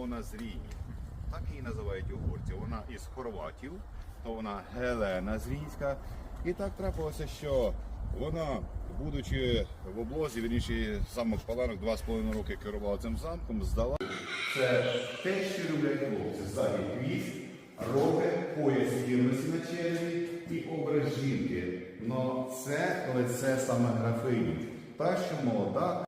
Ілона Зрійні. Так її називають угорці. Вона із хорватів, то вона Гелена Зрійська. І так трапилося, що вона, будучи в облозі, вірніше замок паланок, два з половиною роки керувала цим замком, здала. Це те, що люблять хлопці. Ззаді хвіст, роги, пояс ємності на черві і образ жінки. Но це лице саме графині. Та, що молода,